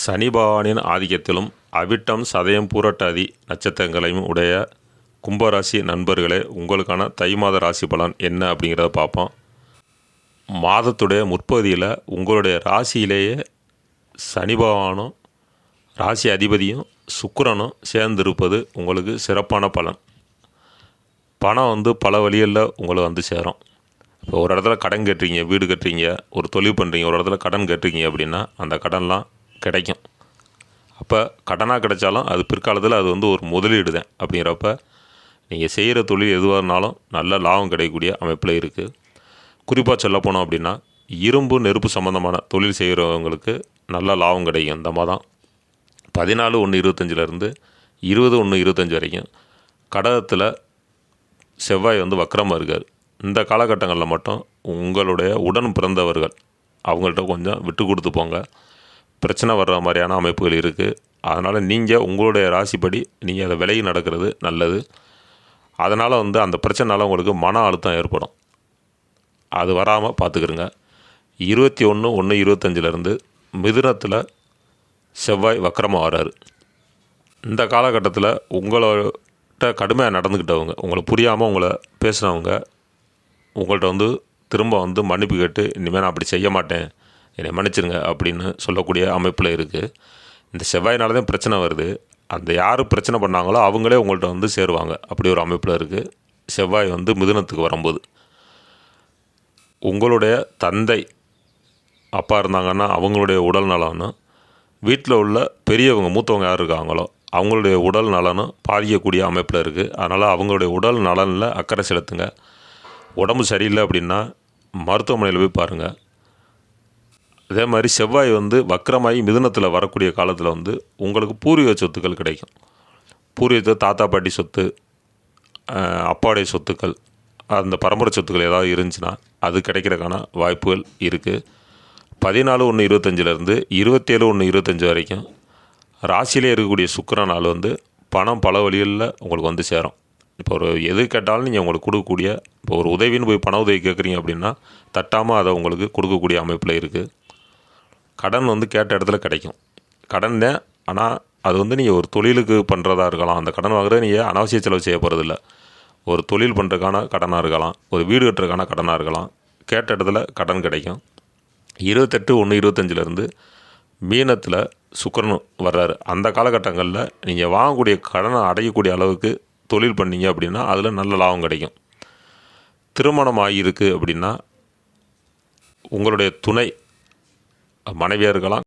சனி பகவானின் ஆதிக்கத்திலும் அவிட்டம் சதயம் பூரட்டாதி நட்சத்திரங்களையும் உடைய கும்பராசி நண்பர்களே உங்களுக்கான தை மாத ராசி பலன் என்ன அப்படிங்கிறத பார்ப்போம். மாதத்துடைய முற்பகுதியில் உங்களுடைய ராசியிலேயே சனி பகவானும் ராசி அதிபதியும் சுக்கரனும் சேர்ந்திருப்பது உங்களுக்கு சிறப்பான பலன். பணம் வந்து பல வழிகளில் உங்களை வந்து சேரும். இப்போ ஒரு இடத்துல கடன் கட்டுறீங்க வீடு கட்டுறீங்க ஒரு தொழில் பண்ணுறீங்க ஒரு இடத்துல கடன் கட்டுறீங்க அப்படின்னா அந்த கடன்லாம் கிடைக்கும். அப்போ கடனாக கிடைச்சாலும் அது பிற்காலத்தில் அது வந்து ஒரு முதலீடு தான் அப்படிங்கிறப்ப நீங்கள் செய்கிற தொழில் எதுவாக இருந்தாலும் நல்ல லாபம் கிடைக்கக்கூடிய அமைப்பில் இருக்குது குறிப்பாக சொல்ல போனோம் அப்படின்னா இரும்பு நெருப்பு சம்மந்தமான தொழில் செய்கிறவங்களுக்கு நல்ல லாபம் கிடைக்கும் இந்த மாதம் பதினாலு ஒன்று இருபத்தஞ்சிலேருந்து இருபது ஒன்று இருபத்தஞ்சி வரைக்கும் கடகத்தில் செவ்வாய் வந்து வக்கரமாக இருக்கார். இந்த காலகட்டங்களில் மட்டும் உங்களுடைய உடன் பிறந்தவர்கள் அவங்கள்ட்ட கொஞ்சம் விட்டு கொடுத்து போங்க. பிரச்சனை வர்ற மாதிரியான அமைப்புகள் இருக்குது அதனால் நீங்கள் உங்களுடைய ராசிப்படி நீங்கள் அதை விலகி நடக்கிறது நல்லது. அதனால் வந்து அந்த பிரச்சனைனால உங்களுக்கு மன அழுத்தம் ஏற்படும். அது வராமல் பார்த்துக்கிறங்க இருபத்தி ஒன்று ஒன்று இருபத்தஞ்சிலேருந்து மிதுனத்தில் செவ்வாய் வக்கரமாக வராரு. இந்த காலகட்டத்தில் உங்கள்கிட்ட கடுமையாக நடந்துக்கிட்டவங்க உங்களை புரியாமல் உங்களை பேசுனவங்க உங்கள்கிட்ட வந்து திரும்ப வந்து மன்னிப்பு கேட்டு இனிமேல் நான் அப்படி செய்ய மாட்டேன். என்னை மன்னிச்சிருங்க அப்படின்னு சொல்லக்கூடிய அமைப்பில் இருக்குது இந்த செவ்வாயினால தான் பிரச்சனை வருது. அந்த யார் பிரச்சனை பண்ணாங்களோ அவங்களே உங்கள்கிட்ட வந்து சேருவாங்க. அப்படி ஒரு அமைப்பில் இருக்குது செவ்வாய் வந்து மிதுனத்துக்கு வரும்போது. உங்களுடைய தந்தை அப்பா இருந்தாங்கன்னா அவங்களுடைய உடல் நலனும் வீட்டில் உள்ள பெரியவங்க மூத்தவங்க யார் இருக்காங்களோ அவங்களுடைய உடல் நலனும் பாதிக்கக்கூடிய அமைப்பில் இருக்குது அதனால் அவங்களுடைய உடல் நலனில் அக்கறை செலுத்துங்க. உடம்பு சரியில்லை அப்படின்னா மருத்துவமனையில் போய் பாருங்கள் அதே மாதிரி செவ்வாய் வந்து வக்கரமாகி மிதுனத்தில் வரக்கூடிய காலத்தில் வந்து உங்களுக்கு பூர்வீக சொத்துக்கள் கிடைக்கும். பூர்வீகத்தை தாத்தா பாட்டி சொத்து அஹ், அப்பாவுடைய சொத்துக்கள் அந்த பரம்பரை சொத்துக்கள் ஏதாவது இருந்துச்சுன்னா அது கிடைக்கிறதுக்கான வாய்ப்புகள் இருக்குது பதினாலு ஒன்று இருபத்தஞ்சிலேருந்து இருபத்தேழு ஒன்று இருபத்தஞ்சி வரைக்கும் ராசியிலே இருக்கக்கூடிய சுக்கர நாள் வந்து பணம் பல வழிகளில் உங்களுக்கு வந்து சேரும். இப்போ ஒரு எது கேட்டாலும் நீங்கள் உங்களுக்கு கொடுக்கக்கூடிய இப்போ ஒரு உதவின்னு போய் பண உதவி கேட்குறீங்க அப்படின்னா தட்டாமல் அதை உங்களுக்கு கொடுக்கக்கூடிய அமைப்பில் இருக்குது கடன் வந்து கேட்ட இடத்துல கிடைக்கும். கடன் தான் ஆனால் அது வந்து நீங்கள் ஒரு தொழிலுக்கு பண்ணுறதா இருக்கலாம். அந்த கடன் வாங்குறது நீங்கள் அனாவசிய செலவு செய்ய போகிறதில்ல ஒரு தொழில் பண்ணுறதுக்கான கடனாக இருக்கலாம். ஒரு வீடு கட்டுறதுக்கான கடனாக இருக்கலாம். கேட்ட இடத்துல கடன் கிடைக்கும். இருபத்தெட்டு ஒன்று இருபத்தஞ்சிலேருந்து மீனத்தில் சுக்கரன் வர்றாரு. அந்த காலகட்டங்களில் நீங்கள் வாங்கக்கூடிய கடனை அடையக்கூடிய அளவுக்கு தொழில் பண்ணீங்க அப்படின்னா அதில் நல்ல லாபம் கிடைக்கும். திருமணம் ஆகியிருக்கு அப்படின்னா உங்களுடைய துணை மனைவியாக இருக்கலாம்